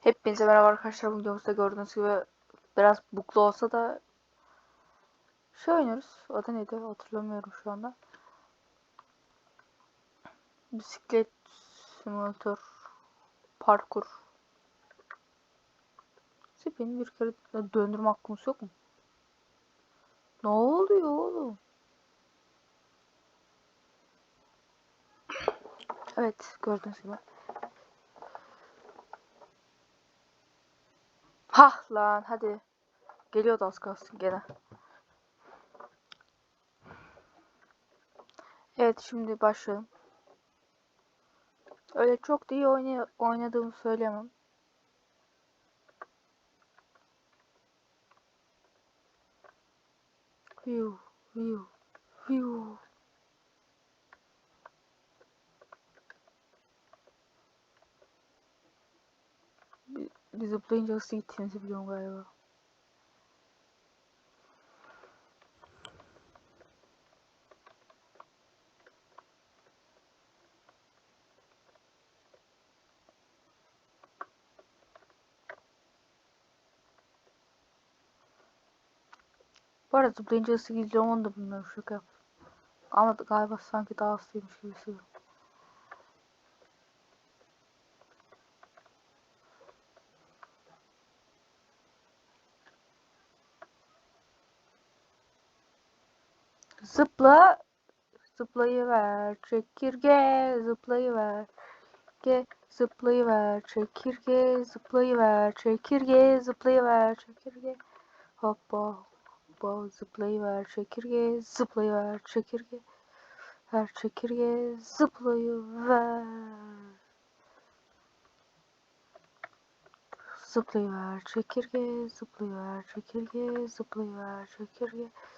Hepinize merhaba arkadaşlar. Bu videomuzda gördüğünüz gibi biraz buklu olsa da şey oynuyoruz. Adı neydi? Hatırlamıyorum şu anda. Bisiklet simülatör parkur. Spin bir kere döndürme hakkımız yok mu? Ne oluyor oğlum? Evet gördüğünüz gibi. Hah lan hadi. Geliyordu az kalsın gene. Evet şimdi başlayalım. Öyle çok da iyi oynay oynadığımı söyleyemem. Hiu, hiu, hiu. Zıplayınca hızlı gittiğinizi biliyorum galiba. Bu arada zıplayınca hızlı gideceğim onu da bilmiyorum şaka. Ama galiba sanki daha hızlıymış gibi hissediyorum. Zıpla. Zıplayıver çekirge. Zıplayıver. Ge zıplayıver çekirge. Zıplayıver çekirge. Zıplayıver çekirge. Hoppa. Hoppa zıplayıver çekirge. Zıplayıver çekirge. Her çekirge zıplayıver. Zıplayıver çekirge, zıplayıver çekirge, zıplayıver çekirge. Tı tı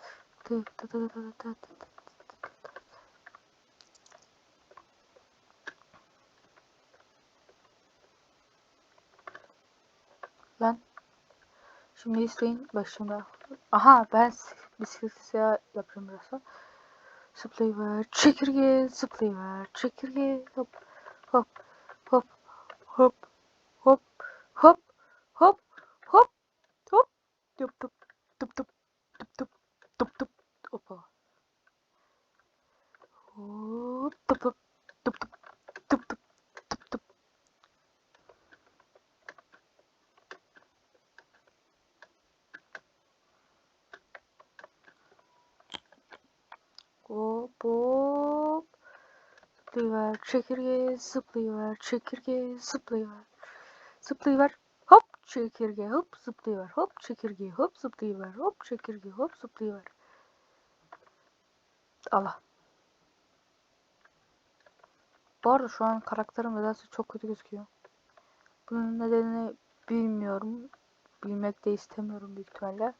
Lan. Şimdi isteyin başımda. Aha ben bisiklet siyah yapacağım biraz. Zıplayıver çekirge, zıplayıver çekirge. Hop hop hop hop hop hop hop hop hop tup tup tup çekirge zıplayıver çekirge zıplayıver zıplayıver hop çekirge hop zıplayıver hop çekirge hop zıplayıver hop çekirge hop zıplayıver Allah Bu şu an karakterim nedense çok kötü gözüküyor. Bunun nedenini bilmiyorum. Bilmek de istemiyorum büyük ihtimalle.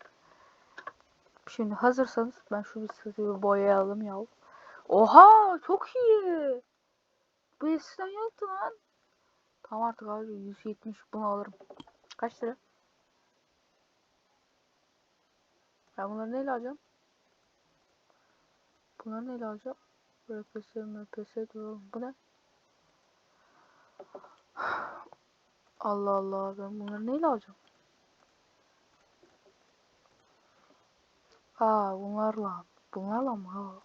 Şimdi hazırsanız ben şu bir boyayalım ya. Oha çok iyi. Bu eskiden yoktu lan. Tamam artık abi 170 bunu alırım. Kaç lira? Ben bunları neyle alacağım? Bunları neyle alacağım? RPS, MPS diyorum. Bu ne? Allah Allah ben bunları neyle alacağım? Aa bunlarla. Bunlarla mı?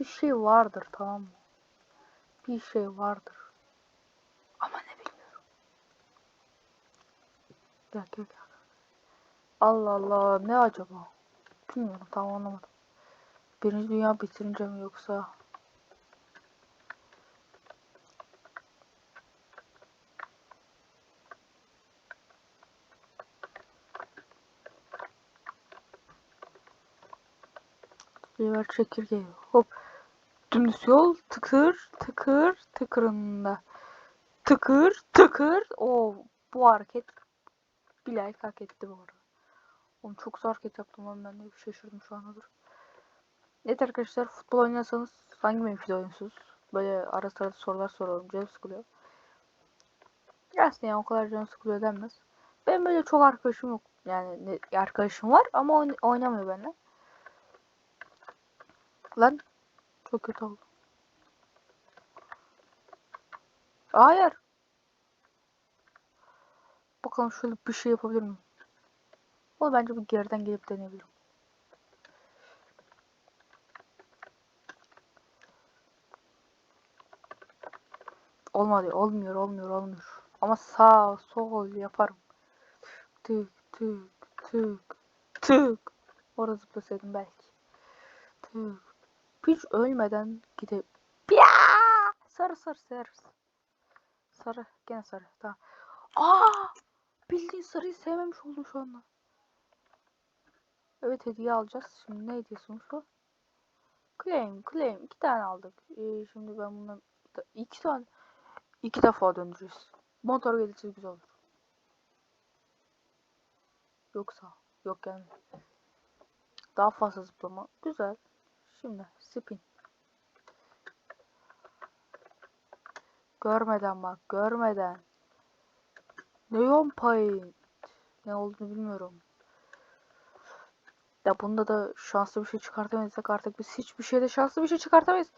Bir şey vardır tamam mı? Bir şey vardır. Ama ne bilmiyorum. Gel gel gel. Allah Allah ne acaba? Bilmiyorum tam anlamadım. Birinci dünya bitirince mi yoksa? Biber çekirge. Hop. Dümdüz yol tıkır tıkır tıkırında. Tıkır tıkır. O bu hareket bir like hak etti bu arada. Oğlum çok zor hareket yaptım lan ben de şaşırdım şu anda dur. Evet arkadaşlar futbol oynuyorsanız hangi mevkide oynuyorsunuz? Böyle ara sıra sorular soralım canım sıkılıyor. Aslında yani o kadar canım sıkılıyor denmez. Benim böyle çok arkadaşım yok. Yani arkadaşım var ama oyn oynamıyor benimle. Lan çok kötü oldu. Hayır. Bakalım şöyle bir şey yapabilir miyim? O bence bir geriden gelip deneyebilirim. Olmadı. Olmuyor. Olmuyor. Olmuyor. Ama sağ sol yaparım. Tık tık tık tık. Orada zıplasaydım belki. Tık. Hiç ölmeden gidip. Ya! Sarı sarı sarı. Sarı. Gene sarı. Tamam. Aa! Bildiğin sarıyı sevmemiş oldum şu anda. Evet hediye alacağız. Şimdi ne hediyesiymiş bu? Claim, claim. iki tane aldık. Ee, şimdi ben bundan iki tane iki defa döndürürüz. Motor gelirse güzel olur. Yoksa yok yani. Daha fazla zıplama. Güzel. Şimdi spin. Görmeden bak, görmeden. Neon Paint. Ne olduğunu bilmiyorum. Ya bunda da şanslı bir şey çıkartamayacak artık biz hiçbir şeyde şanslı bir şey çıkartamayız.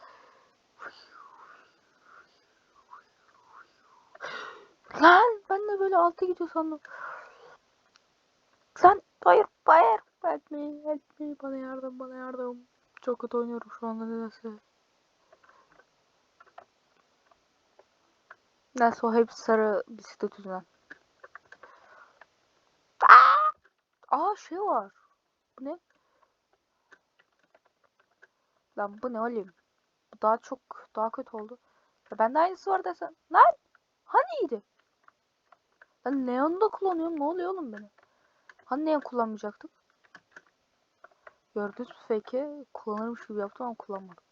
Lan ben de böyle altı gidiyor sandım. Lan hayır hayır. Help me help me bana yardım bana yardım. Çok kötü oynuyorum şu anda nedense. Neyse o hepsi sarı bisiklet yüzünden. Aa şey var. Bu ne? Lan bu ne oğlum? Bu daha çok daha kötü oldu. Ya bende aynısı var desen. Lan! Hani iyiydi? Ben neon da kullanıyorum. Ne oluyor oğlum benim? Hani neon kullanmayacaktık? Gördünüz mü fake'i? Kullanırmış gibi yaptım ama kullanmadım.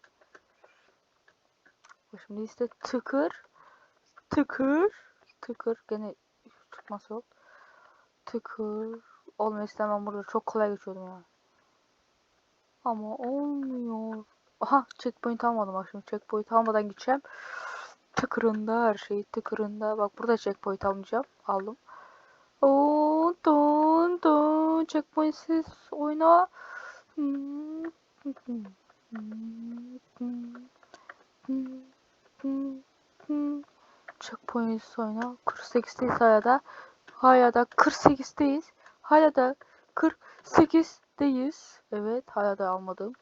Şimdi işte tıkır. Tıkır. Tıkır. Gene çıkması yok. Tıkır. Olmayı istemem burada. Çok kolay geçiyordum ya. Ama olmuyor. Aha checkpoint almadım bak şimdi checkpoint almadan gideceğim. Tıkırında her şey tıkırında. Bak burada checkpoint almayacağım. Aldım. Oo, dun dun checkpointsiz oyna. Checkpointsiz oyna. 48'deyiz hala da. Hala da 48'deyiz. Hala da 48'deyiz. Evet hala da almadım.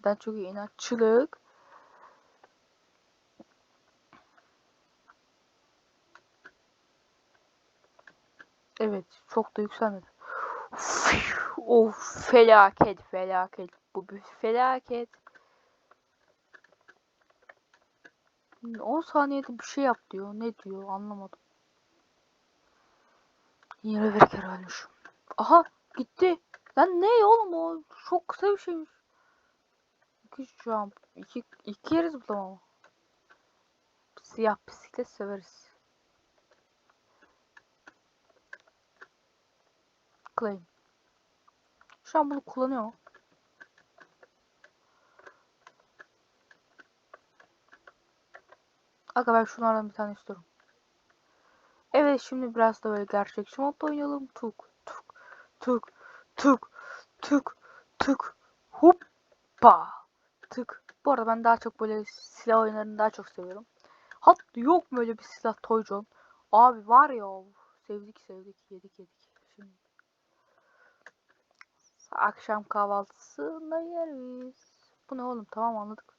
Neden? Çünkü inatçılık. Evet çok da yükselmedi. Of felaket felaket. Bu bir felaket. 10 saniyede bir şey yap diyor. Ne diyor anlamadım. Yine bir kere ölmüşüm. Aha gitti. Lan ne oğlum o? Çok kısa bir şeymiş. İki jump. İki, iki yere zıplama. Siyah bisiklet severiz. Claim. Şu an bunu kullanıyor? Aga ben şunlardan bir tane istiyorum. Evet şimdi biraz da böyle gerçekçi modda oynayalım. Tuk tuk tuk tuk tuk tuk hoppa tık. Bu arada ben daha çok böyle silah oyunlarını daha çok seviyorum. Hatta yok mu öyle bir silah Toy John? Abi var ya sevdik sevdik yedik yedik. Şimdi akşam kahvaltısında yeriz. Bu ne oğlum tamam anladık.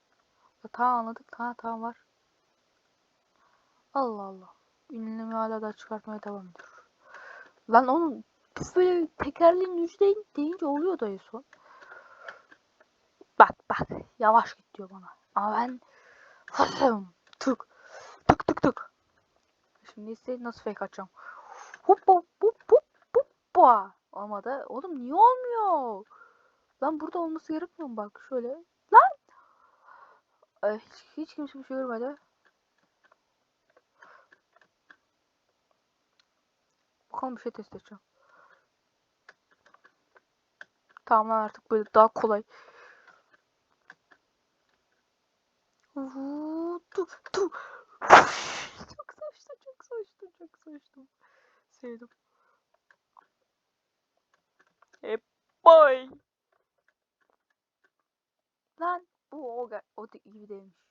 Tamam anladık tamam tamam var. Allah Allah. Ünlemi hala da çıkartmaya devam ediyor. Lan onun böyle tekerleğin ucu deyince, oluyor da en son. Bak bak yavaş git diyor bana. Ama ben tık tık tık tık. Şimdi ise nasıl fake açacağım? Hop hop hop hop hop Olmadı. Oğlum niye olmuyor? Lan burada olması gerekmiyor mu? Bak şöyle. Lan! Hiç, hiç kimse bir şey görmedi. Bakalım bir şey test edeceğim. Tamam artık böyle daha kolay. Tu, tu. çok saçtı, çok saçtı, çok saçtı. Sevdim. Hep boy. Lan bu o, o gibi değilmiş.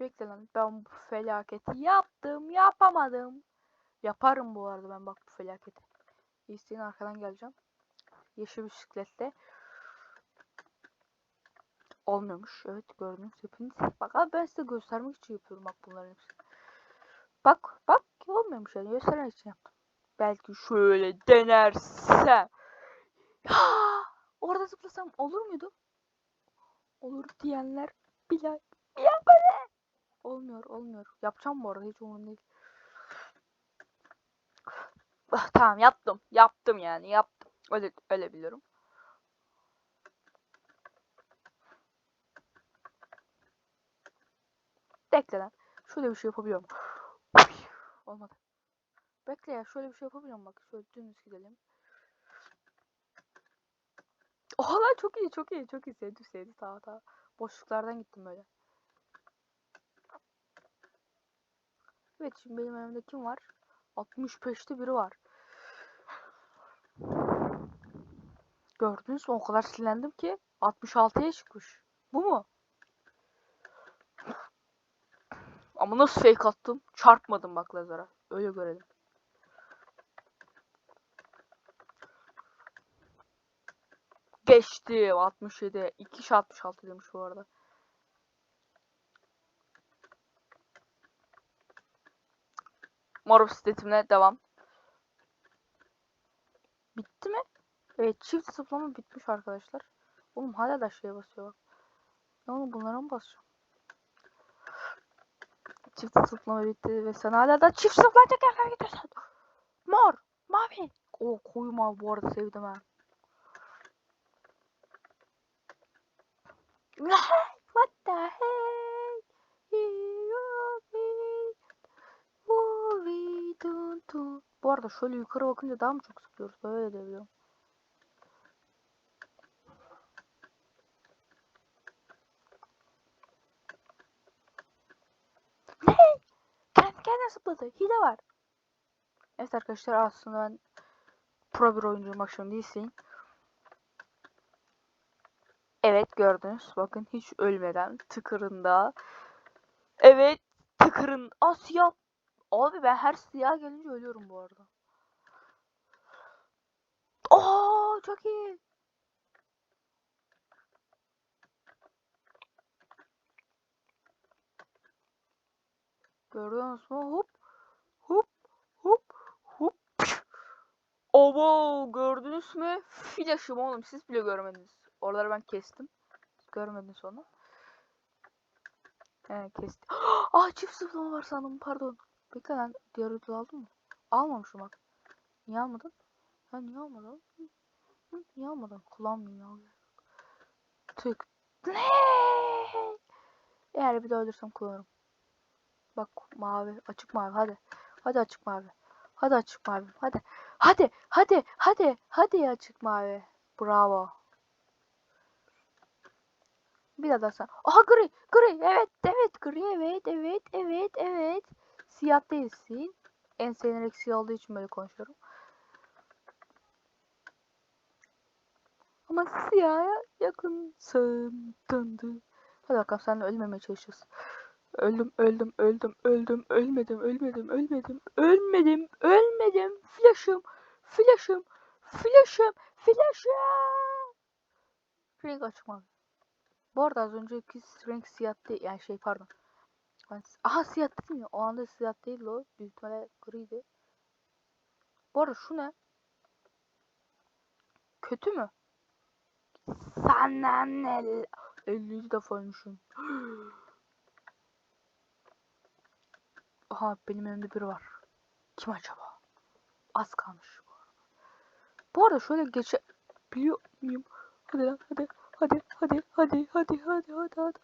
Bekle lan. Ben bu felaketi yaptım. Yapamadım. Yaparım bu arada ben bak bu felaketi. İsteyin arkadan geleceğim. Yeşil bisikletle. Olmuyormuş. Evet gördünüz hepiniz. Bak ben size göstermek için yapıyorum bak bunların hepsini. Bak bak olmuyormuş yani göstermek için yaptım. Belki şöyle denersem. Ya, orada zıplasam olur muydu? Olur diyenler bile yapar. Olmuyor olmuyor. Yapacağım bu arada hiç umurumda değil. Ah, tamam yaptım. Yaptım yani yaptım. Öyle, öyle biliyorum. Bekle lan. Şöyle bir şey yapabiliyorum. Olmadı. Bekle ya şöyle bir şey yapabiliyorum bak. Şöyle dümdüz gidelim. Oha lan çok iyi çok iyi çok iyi sevdim sevdim tamam tamam. Boşluklardan gittim böyle. Evet şimdi benim önümde kim var? 65'te biri var. Gördünüz mü? O kadar sinirlendim ki 66'ya çıkmış. Bu mu? Ama nasıl fake attım? Çarpmadım bak lazera. Öyle görelim. Geçti 67. 2 66 demiş bu arada. Mor bisikletimle devam. Bitti mi? Evet çift zıplama bitmiş arkadaşlar. Oğlum hala da şeye basıyor bak. Ne oğlum bunlara mı basacağım? Çift zıplama bitti ve sen hala da çift zıplayacak yerlere gidiyorsun. Mor, mavi. O koyu mavi bu arada sevdim ha. What the heck? Bu arada şöyle yukarı bakınca daha mı çok zıplıyoruz? Böyle de biliyorum. Ne? Kendine zıpladı. Hile var. Evet arkadaşlar aslında ben pro bir oyuncuyum. Bak şimdi. Evet gördünüz. Bakın hiç ölmeden tıkırında. Evet tıkırın. Aa siyah. Abi ben her siyah gelince ölüyorum bu arada. Oo çok iyi. Gördünüz mü? Hop. Hop. Hop. Hop. Obo gördünüz mü? Flaşım oğlum siz bile görmediniz. Oraları ben kestim. Görmediniz onu. He kestim. Aa çift zıplama var sandım pardon. Bekle lan diğer ödül aldın mı? Almamışım bak. Niye almadın? Ha niye almadın? Niye almadın? Kullanmayayım ya. Tık. Ne? Eğer bir daha ölürsem kullanırım. Bak mavi. Açık mavi. Hadi. Hadi açık mavi. Hadi açık mavi. Hadi. Hadi. Hadi. Hadi. Hadi açık mavi. Bravo. Bir daha da sen. Aha gri. Gri. Evet. Evet. Gri. Evet. Evet. Evet. Evet. Siyah değilsin. En sevinerek siyah olduğu için böyle konuşuyorum. Ama siyaha yakınsın. Dındı. Hadi bakalım seninle ölmemeye çalışacağız. Öldüm, öldüm, öldüm, öldüm, ölmedim, ölmedim, ölmedim, ölmedim, ölmedim. Flash'ım, flash'ım, flash'ım, flash'ım. Renk açmam. Bu arada az önceki renk siyah değil, yani şey pardon. Ben, aha siyah değil mi? O anda siyah değil o. Büyük ihtimalle griydi. Bu arada şu ne? Kötü mü? Sana ne? 50 defa ölmüşüm. Aha benim önümde biri var. Kim acaba? Az kalmış bu arada. Bu arada şöyle geçebiliyor muyum? Hadi lan hadi. Hadi hadi hadi hadi hadi hadi hadi.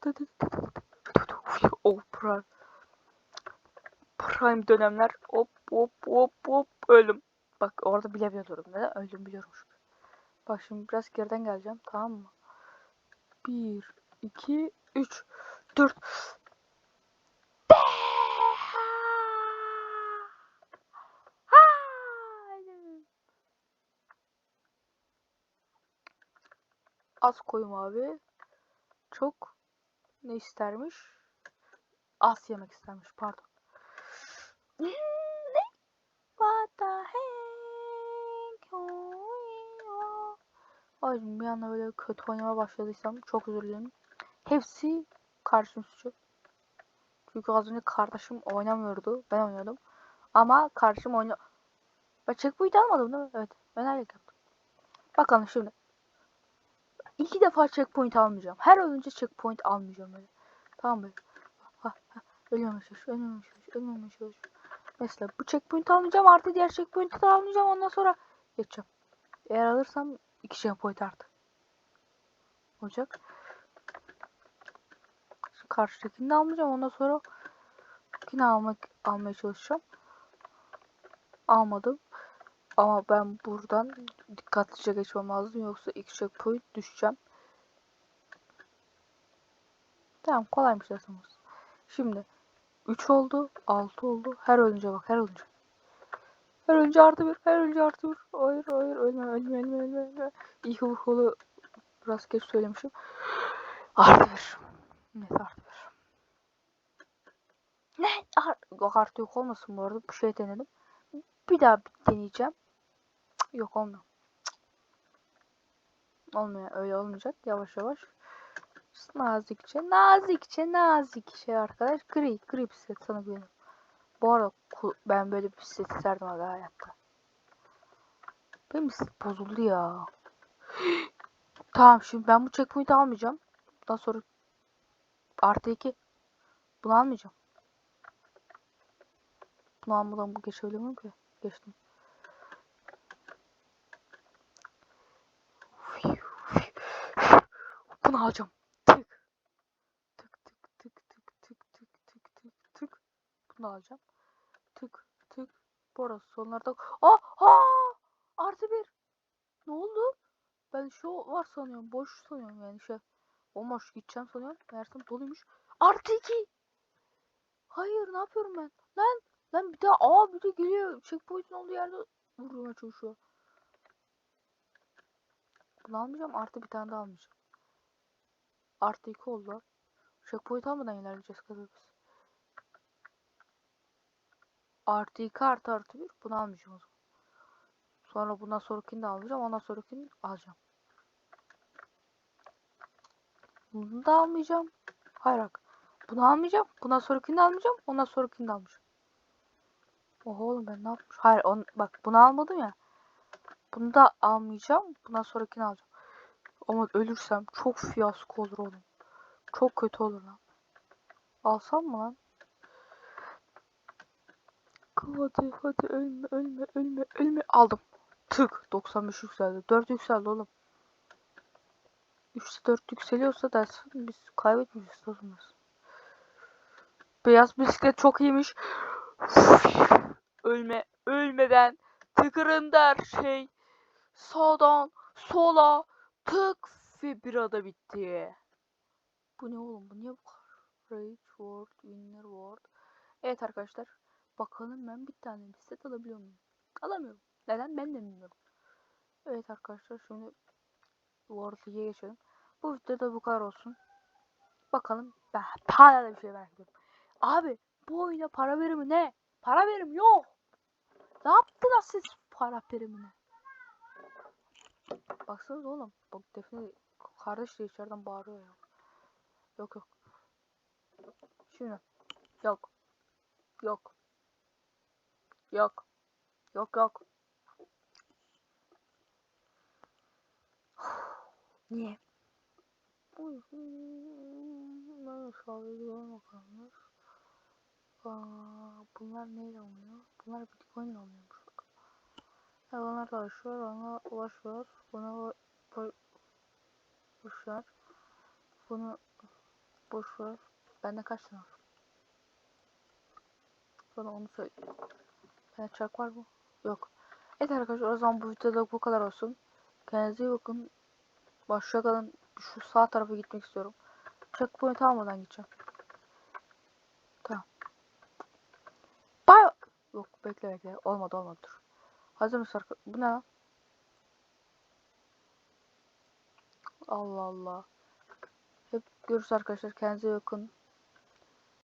Hadi hadi. Oh prime. Prime dönemler. Hop hop hop hop ölüm. Bak orada bilemiyorum. Neden öldüm biliyorum çünkü. Bak şimdi biraz geriden geleceğim tamam mı? 1 2 3 4 Az koyum abi. Çok ne istermiş? As yemek istermiş pardon. ne? What the heck? Ay bir anda böyle kötü oynamaya başladıysam çok özür dilerim. Hepsi kardeşim suçu. Çünkü az önce kardeşim oynamıyordu. Ben oynuyordum. Ama kardeşim oynuyor. Ben checkpoint almadım değil mi? Evet. Ben öyle yaptım. Bakalım şimdi. İki defa checkpoint almayacağım. Her ölünce checkpoint almayacağım böyle. Tamam ha. Ölmeme çalış, ölmeme çalış, ölmeme çalış. Mesela bu checkpoint almayacağım. Artı diğer checkpoint'i de almayacağım. Ondan sonra geçeceğim. Eğer alırsam iki checkpoint artı. Olacak. Şu karşıdakini de almayacağım. Ondan sonra yine almak almaya çalışacağım. Almadım. Ama ben buradan dikkatlice geçmem lazım. Yoksa ilk checkpoint düşeceğim. Tamam kolaymış aslında. Şimdi 3 oldu, 6 oldu. Her ölünce bak, her ölünce. Her ölünce artı bir, her ölünce artı bir. Hayır, hayır, ölme, ölme, ölme, ölme, ölme. İyi ki bu kolu biraz geç söylemişim. Artı bir. Neyse artı bir. Ne? Ar artı yok olmasın bu arada. Bir şey denedim. Bir daha deneyeceğim. Yok olmuyor. Olmuyor. Öyle olmayacak. Yavaş yavaş. Nazikçe, nazikçe, nazikçe arkadaş. Gri, gri bisiklet sana güveniyorum. Bu arada ben böyle bir bisiklet isterdim abi hayatta. Benim bisiklet bozuldu ya. tamam şimdi ben bu checkpoint'i almayacağım. Bundan sonra artı iki. Bunu almayacağım. Bunu almadan bu geçebilir miyim ki? Geçtim. Bunu alacağım. Tık. Tık tık tık tık tık tık tık tık tık. Bunu alacağım. Tık tık. Burası sonlarda. Aa! Aa! Artı bir. Ne oldu? Ben şu var sanıyorum. Boş sanıyorum yani şey. Bomboş gideceğim sanıyorum. Meğersem doluymuş. Artı iki. Hayır ne yapıyorum ben? Lan lan bir daha aa bir de geliyor. Checkpoint'in olduğu yerde vurmaya çalışıyor. Bunu almayacağım. Artı bir tane daha almayacağım. Artı iki oldu. Checkpoint almadan ilerleyeceğiz kızım biz. Artı iki artı artı bir. Bunu almayacağım o zaman. Sonra bundan sonrakini de almayacağım. Ondan sonrakini alacağım. Bunu da almayacağım. Hayır bak. Bunu almayacağım. Bundan sonrakini de almayacağım. Ondan sonrakini de almayacağım. Oha oğlum ben ne yapmış? Hayır on, bak bunu almadım ya. Bunu da almayacağım. Bundan sonrakini alacağım. Ama ölürsem çok fiyasko olur oğlum. Çok kötü olur lan. Alsam mı lan? Hadi hadi ölme ölme ölme ölme. Aldım. Tık 95 yükseldi. 4 yükseldi oğlum. 3'te 4 yükseliyorsa dersin biz kaybetmişiz dostumuz. Beyaz bisiklet çok iyiymiş. Ölme ölmeden tıkırında şey sağdan sola tık ve bir ada bitti. Bu ne oğlum bu niye bu kadar? Rage World, Winner World. Evet arkadaşlar. Bakalım ben bir tane bisiklet alabiliyor muyum? Alamıyorum. Neden ben de bilmiyorum. Evet arkadaşlar şimdi World League'e geçelim. Bu videoda bu kadar olsun. Bakalım ben hala da bir şey merak ediyorum. Abi bu oyuna para birimi ne? Para birim yok. Ne yaptılar siz para birimine? Baksanıza oğlum. Bak Defne kardeş de içeriden bağırıyor ya. Yok yok. Şimdi. Yok. Yok. Yok. Yok yok. Niye? Ben sağlıyorum bakalım. Aa, bunlar neyle alınıyor? Bunlar bitcoin alınıyormuş bak. Hayvanlar da aşıyor, ona ulaşıyor. Buna boş ver. Bunu boş ver. Bende kaç tane var? Sonra onu söyle. Bende çark var mı? Yok. Evet arkadaşlar o zaman bu videoda bu kadar olsun. Kendinize iyi bakın. Başka kalın. Şu sağ tarafa gitmek istiyorum. Checkpoint almadan gideceğim. Tamam. Bay Yok bekle bekle. Olmadı olmadı. Hazır mısın? Bu ne lan? Allah Allah. Hep görüşürüz arkadaşlar. Kendinize iyi bakın.